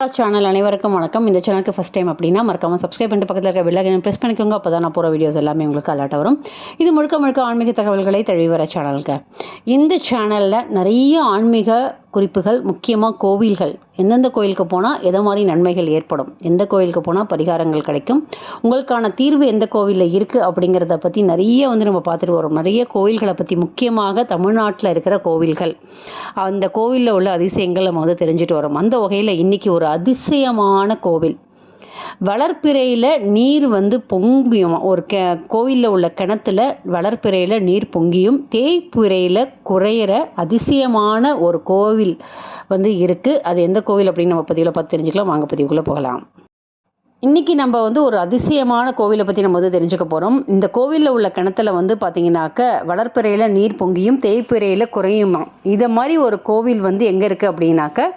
Channel அனைவருக்கும் வணக்கம். இந்த சேனலுக்கு ஃபஸ்ட் டைம் அப்படின்னா மறக்காமல் சப்ஸ்கிரைப் பண்ணிட்டு பக்கத்தில் இருக்க பெல்லைக்கனை ப்ரெஸ் பண்ணிக்கோங்க. அப்போ தான் நான் போகிற வீடியோஸ் எல்லாமே உங்களுக்கு அலர்ட் வரும். இது முழுக்க முழுக்க ஆன்மீக தகவல்களை தழுவி வர சேனலுக்கு இந்த சேனலில் நிறைய ஆன்மீக குறிப்புகள் முக்கியமாக கோவில்கள். எந்தெந்த கோயிலுக்கு போனால் எதை மாதிரி நன்மைகள் ஏற்படும்? எந்த கோயிலுக்கு போனால் பரிகாரங்கள் கிடைக்கும்? உங்களுக்கான தீர்வு எந்த கோவிலில் இருக்குது அப்படிங்கிறத பற்றி நிறைய வந்து நம்ம பார்த்துட்டு வரோம். நிறைய கோவில்களை பற்றி முக்கியமாக தமிழ்நாட்டில் இருக்கிற கோவில்கள். அந்த கோவிலில் உள்ள அதிசயங்கள் நம்ம வந்து தெரிஞ்சுட்டு வரோம். அந்த வகையில் இன்றைக்கி ஒரு அதிசயமான கோவில். வளர்ப்பிறையில் நீர் வந்து பொங்கியும். ஒரு கெ கோவிலில் உள்ள கிணத்துல வளர்ப்பிறையில் நீர் பொங்கியும். தேய்ப்பிறையில் குறையிற அதிசயமான ஒரு கோவில் வந்து இருக்குது அது எந்த கோவில் அப்படின்னு நம்ம பதிவில் பார்த்து தெரிஞ்சுக்கலாம். வாங்க பதிவுக்குள்ளே போகலாம். இன்றைக்கி நம்ம வந்து ஒரு அதிசயமான கோவிலை பற்றி நம்ம வந்து தெரிஞ்சுக்க போகிறோம் இந்த கோவிலில் உள்ள கிணத்துல வந்து பார்த்திங்கனாக்க வளர்ப்பிறையில் நீர் பொங்கியும் தேய்ப்பிறையில் குறையுமா. இதை மாதிரி ஒரு கோவில் வந்து எங்கே இருக்குது அப்படின்னாக்க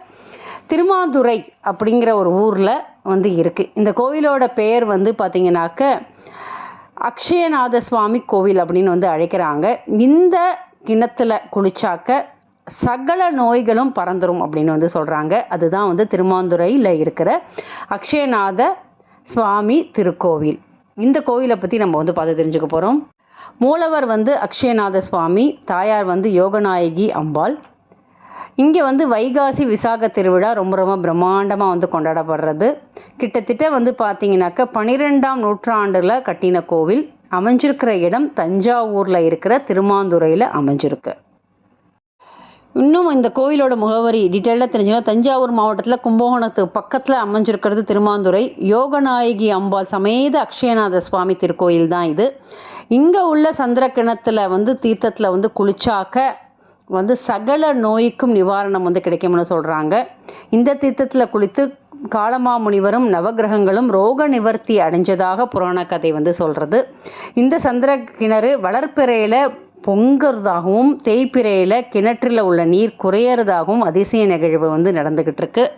திருமாதுரை அப்படிங்கிற ஒரு ஊரில் வந்து இருக்குது இந்த கோவிலோட பெயர் வந்து பார்த்திங்கனாக்க அக்ஷயநாத சுவாமி கோவில் அப்படின்னு வந்து அழைக்கிறாங்க. இந்த கிணத்துல குளிச்சாக்க சகல நோய்களும் பறந்துரும் அப்படின்னு வந்து சொல்கிறாங்க அதுதான் வந்து திருமாந்துறையில் இருக்கிற அக்ஷயநாத சுவாமி திருக்கோவில். இந்த கோவிலை பற்றி நம்ம வந்து பார்த்து தெரிஞ்சுக்க போகிறோம் மூலவர் வந்து அக்ஷயநாத சுவாமி தாயார் வந்து யோகநாயகி அம்பாள். இங்கே வந்து வைகாசி விசாக திருவிழா ரொம்ப ரொம்ப பிரம்மாண்டமாக வந்து கொண்டாடப்படுறது. கிட்டத்தட்ட வந்து பார்த்தீங்கன்னாக்க பன்னிரெண்டாம் நூற்றாண்டில் கட்டின கோவில். அமைஞ்சிருக்கிற இடம் தஞ்சாவூரில் இருக்கிற திருமாந்துறையில் அமைஞ்சிருக்கு. இன்னும் இந்த கோவிலோட முகவரி டீட்டெயிலாக தெரிஞ்சுக்கலாம் தஞ்சாவூர் மாவட்டத்தில் கும்பகோணத்துக்கு பக்கத்தில் அமைஞ்சிருக்கிறது திருமாந்துறை. யோகநாயகி அம்பாள் சமேத அக்ஷயநாத சுவாமி திருக்கோயில் தான் இது. இங்கே உள்ள சந்திர கிணத்துல வந்து தீர்த்தத்தில் வந்து குளிச்சாக்க வந்து சகல நோய்க்கும் நிவாரணம் வந்து கிடைக்கும்னு சொல்கிறாங்க இந்த தீர்த்தத்தில் குளித்து காலமாமுனிவரும் நவகிரகங்களும் ரோக நிவர்த்தி அடைஞ்சதாக புராண கதை வந்து சொல்கிறது இந்த சந்திர கிணறு வளர்ப்பிறையில் பொங்குறதாகவும் தேய்ப்பிறையில் கிணற்றில் உள்ள நீர் குறையறதாகவும் அதிசய நிகழ்வு வந்து நடந்துக்கிட்டு இருக்குது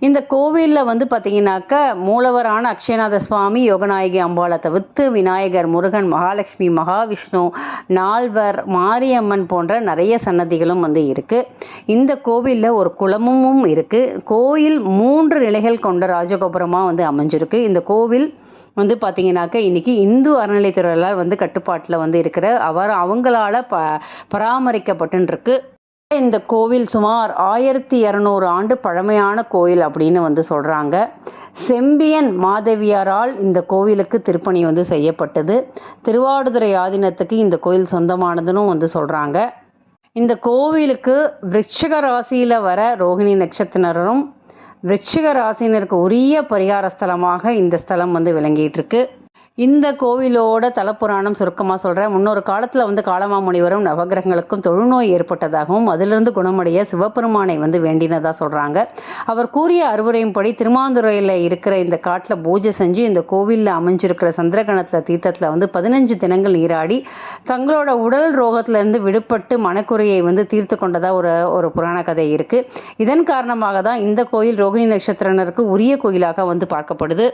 இந்த கோவிலில் வந்து பார்த்திங்கனாக்கா மூலவரான அக்ஷயநாத சுவாமி யோகநாயகி அம்பாளை தவிர்த்து விநாயகர் முருகன் மகாலட்சுமி மகாவிஷ்ணு நால்வர் மாரியம்மன் போன்ற நிறைய சன்னதிகளும் வந்து இருக்குது இந்த கோவிலில் ஒரு குளமும் இருக்குது கோயில் மூன்று நிலைகள் கொண்ட ராஜகோபுரமாக வந்து அமைஞ்சிருக்கு. இந்த கோவில் வந்து பார்த்தீங்கன்னாக்க இன்றைக்கி இந்து அறநிலைத்துறையால் வந்து கட்டுப்பாட்டில் வந்து இருக்கிற அவர் அவங்களால ப பராமரிக்கப்பட்டுருக்கு இந்த கோவில் சுமார் ஆயிரத்தி இரநூறு ஆண்டு பழமையான கோயில் அப்படின்னு வந்து சொல்கிறாங்க செம்பியன் மாதவியாரால் இந்த கோவிலுக்கு திருப்பணி வந்து செய்யப்பட்டது. திருவாடுதுறை ஆதீனத்துக்கு இந்த கோயில் சொந்தமானதுன்னு வந்து சொல்கிறாங்க இந்த கோவிலுக்கு விருட்சிக ராசியில் வர ரோகிணி நட்சத்திரரும் விருட்சிக ராசினருக்கு உரிய பரிகார ஸ்தலமாக இந்த ஸ்தலம் வந்து விளங்கிட்டு இருக்கு. இந்த கோவிலோட தலப்புராணம் சுருக்கமாக சொல்கிறேன் முன்னொரு காலத்தில் வந்து காலமாமுனிவரும் நவகிரகங்களுக்கும் தொழுநோய் ஏற்பட்டதாகவும் அதிலிருந்து குணமடைய சிவபெருமானை வந்து வேண்டினதாக சொல்கிறாங்க அவர் கூறிய அறிவுரையின்படி திருமாந்துறையில் இருக்கிற இந்த காட்டில் பூஜை செஞ்சு இந்த கோவிலில் அமைஞ்சிருக்கிற சந்திரகணத்தில் தீர்த்தத்தில் வந்து பதினஞ்சு தினங்கள் நீராடி தங்களோட உடல் ரோகத்திலிருந்து விடுபட்டு மனக்குறையை வந்து தீர்த்து கொண்டதாக ஒரு ஒரு புராண கதை இருக்குது இதன் காரணமாக தான் இந்த கோயில் ரோகிணி நட்சத்திரனருக்கு உரிய கோயிலாக வந்து பார்க்கப்படுது.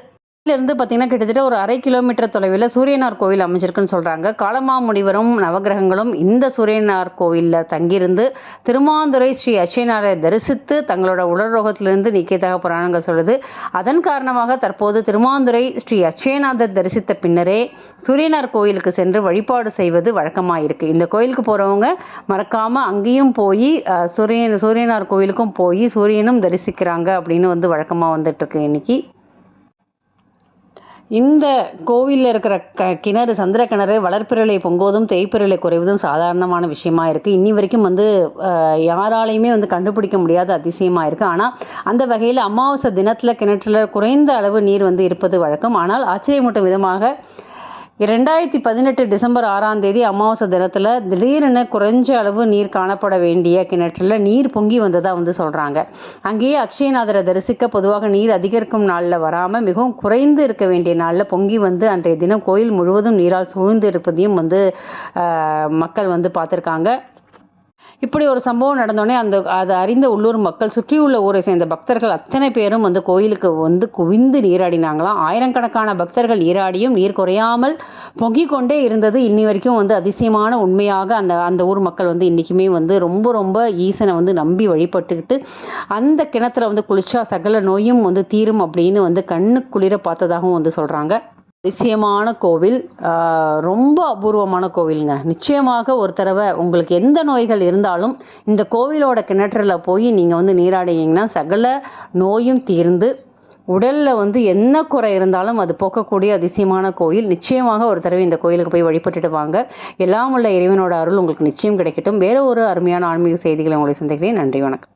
இருந்து பார்த்தீங்கன்னா கிட்டத்தட்ட ஒரு அரை கிலோமீட்டர் தொலைவில் சூரியனார் கோவில் அமைஞ்சிருக்குன்னு சொல்கிறாங்க காலமாமுடிவரும் நவகிரகங்களும் இந்த சூரியனார் கோவிலில் தங்கியிருந்து திருமாந்துரை ஸ்ரீ அக்ஷயனாரை தரிசித்து தங்களோட உடல்ரோகத்திலிருந்து நீக்கியதாக புராணங்கள் சொல்லுது. அதன் காரணமாக தற்போது திருமாந்துரை ஸ்ரீ அக்ஷயநாதர் தரிசித்த பின்னரே சூரியனார் கோயிலுக்கு சென்று வழிபாடு செய்வது வழக்கமாக இருக்குது இந்த கோயிலுக்கு போகிறவங்க மறக்காமல் அங்கேயும் போய் சூரியன் சூரியனார் கோயிலுக்கும் போய் சூரியனும் தரிசிக்கிறாங்க அப்படின்னு வந்து வழக்கமாக வந்துட்டுருக்கு இன்றைக்கி இந்த கோவிலில் இருக்கிற க கிணறு சந்திர கிணறு வளர்ப்பிரலை பொங்குவதும் தேய்ப்பிரலை குறைவதும் சாதாரணமான விஷயமா இருக்குது இன்னி வரைக்கும் வந்து யாராலையுமே வந்து கண்டுபிடிக்க முடியாத அதிசயமாக இருக்குது ஆனால் அந்த வகையில் அமாவாசை தினத்தில் கிணற்றில் குறைந்த அளவு நீர் வந்து இருப்பது வழக்கம். ஆனால் ஆச்சரியமூட்டும் விதமாக ரெண்டாயிரத்தி பதினெட்டு டிசம்பர் ஆறாம் தேதி அமாவாசை தினத்தில் திடீரென குறைஞ்ச அளவு நீர் காணப்பட வேண்டிய கிணற்றில் நீர் பொங்கி வந்ததாக வந்து சொல்கிறாங்க அங்கேயே அக்ஷயநாதரை தரிசிக்க பொதுவாக நீர் அதிகரிக்கும் நாளில் வராமல் மிகவும் குறைந்து இருக்க வேண்டிய நாளில் பொங்கி வந்து அன்றைய தினம் கோயில் முழுவதும் நீரால் சூழ்ந்து இருப்பதையும் வந்து மக்கள் வந்து பார்த்துருக்காங்க. இப்படி ஒரு சம்பவம் நடந்தோடனே அந்த அதை அறிந்த உள்ளூர் மக்கள் சுற்றியுள்ள ஊரை சேர்ந்த பக்தர்கள் அத்தனை பேரும் வந்து கோயிலுக்கு வந்து குவிந்து நீராடினாங்களாம். ஆயிரக்கணக்கான பக்தர்கள் நீராடியும் நீர் குறையாமல் பொங்கிக் கொண்டே இருந்தது. இன்னி வரைக்கும் வந்து அதிசயமான உண்மையாக அந்த அந்த ஊர் மக்கள் வந்து இன்றைக்குமே வந்து ரொம்ப ரொம்ப ஈசனை வந்து நம்பி வழிபட்டுக்கிட்டு அந்த கிணத்துல வந்து குளிச்சா சகல நோயும் வந்து தீரும் அப்படின்னு வந்து கண்ணு குளிர பார்த்ததாகவும் வந்து சொல்கிறாங்க அதிசயமான கோவில். ரொம்ப அபூர்வமான கோவிலுங்க. நிச்சயமாக ஒரு தடவை உங்களுக்கு எந்த நோய்கள் இருந்தாலும் இந்த கோவிலோட கிணற்றில் போய் நீங்கள் வந்து நீராடினீங்கன்னா சகல நோயும் தீர்ந்து உடலில் வந்து என்ன குறை இருந்தாலும் அது போக்கக்கூடிய அதிசயமான கோயில் நிச்சயமாக ஒரு தடவை இந்த கோயிலுக்கு போய் வழிபட்டுட்டு வாங்க. எல்லாம் உள்ள இறைவனோட அருள் உங்களுக்கு நிச்சயம் கிடைக்கட்டும். வேற ஒரு அருமையான ஆன்மீக செய்திகளை உங்களை சந்திக்கிறேன். நன்றி வணக்கம்.